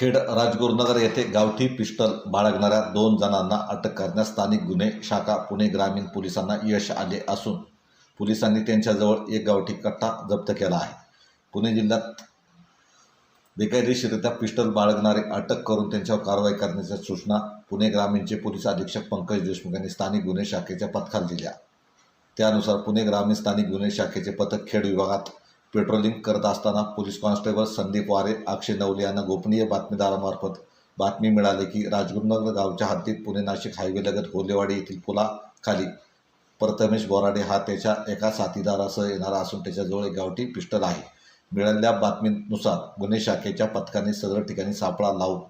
खेड राजगुरुनगर येथे गावठी पिस्टल बाळगणाऱ्या दोन जणांना अटक करण्यास स्थानिक गुन्हे शाखा पुणे ग्रामीण पोलिसांना यश आले असून पोलिसांनी त्यांच्याजवळ एक गावठी कट्टा जप्त केला आहे. पुणे जिल्ह्यात बेकायदेशीरित्या पिस्टल बाळगणारे अटक करून त्यांच्यावर कारवाई करण्याच्या सूचना पुणे ग्रामीणचे पोलीस अधीक्षक पंकज देशमुख यांनी स्थानिक गुन्हे शाखेच्या पथकाला दिल्या. त्यानुसार पुणे ग्रामीण स्थानिक गुन्हे शाखेचे पथक खेड विभागात पेट्रोलिंग करत असताना पोलीस कॉन्स्टेबल संदीप वारे अक्षय नवले यांना गोपनीय बातमीदारामार्फत बातमी मिळाली की राजगुरुनगर गावच्या हद्दीत पुणे नाशिक हायवेलगत होलेवाडी येथील पुलाखाली प्रथमेश बोराडे हा त्याच्या एका साथीदारासह येणारा असून त्याच्याजवळ एक गावठी पिस्टल आहे. मिळालेल्या बातमीनुसार गुन्हे शाखेच्या पथकाने सदर ठिकाणी सापळा लावून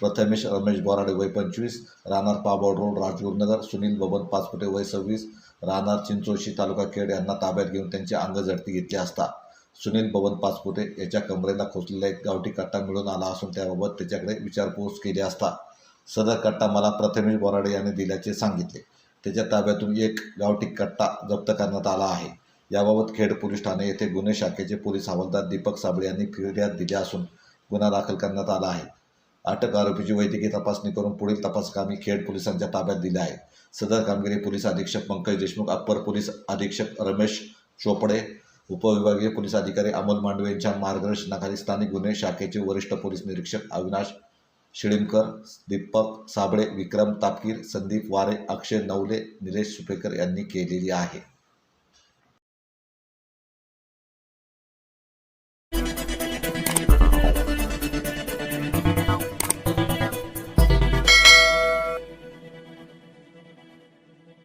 प्रथमेश रमेश बोराडे वय पंचवीस राहणार पाबळ रोड राजगुरुनगर सुनील बबन पाचपुटे वय सव्वीस राहणार चिंचोशी तालुका खेड यांना ताब्यात घेऊन त्यांची अंगझडती घेतली असता सुनील भवन पाचपुते याच्या कमरेला खोचलेला एक गावठी कट्टा मिळून आला असून त्याबाबत त्याच्याकडे विचारपूस केली असता सदर कट्टा मला प्रथमेश बोराडे यांनी दिल्याचे सांगितले. त्याच्या ताब्यातून एक गावठी कट्टा जप्त करण्यात आला आहे. याबाबत खेड पोलीस ठाणे येथे गुन्हे शाखेचे पोलीस हवालदार दीपक साबळे यांनी फिर्याद दिली असून गुन्हा दाखल करण्यात आला आहे. अटक आरोपीची वैद्यकीय तपासणी करून पुढील तपासकामी खेड पोलिसांच्या ताब्यात दिले आहे. सदर कामगिरी पोलीस अधीक्षक पंकज देशमुख अप्पर पोलीस अधीक्षक रमेश चोपडे उपविभागीय पोलीस अधिकारी अमोल मांडवे यांच्या मार्गदर्शनाखाली स्थानिक गुन्हे शाखेचे वरिष्ठ पोलीस निरीक्षक अविनाश शिळीमकर दीपक साबळे विक्रम तापकीर संदीप वारे अक्षय नवले निलेश सुपेकर यांनी केलेली आहे.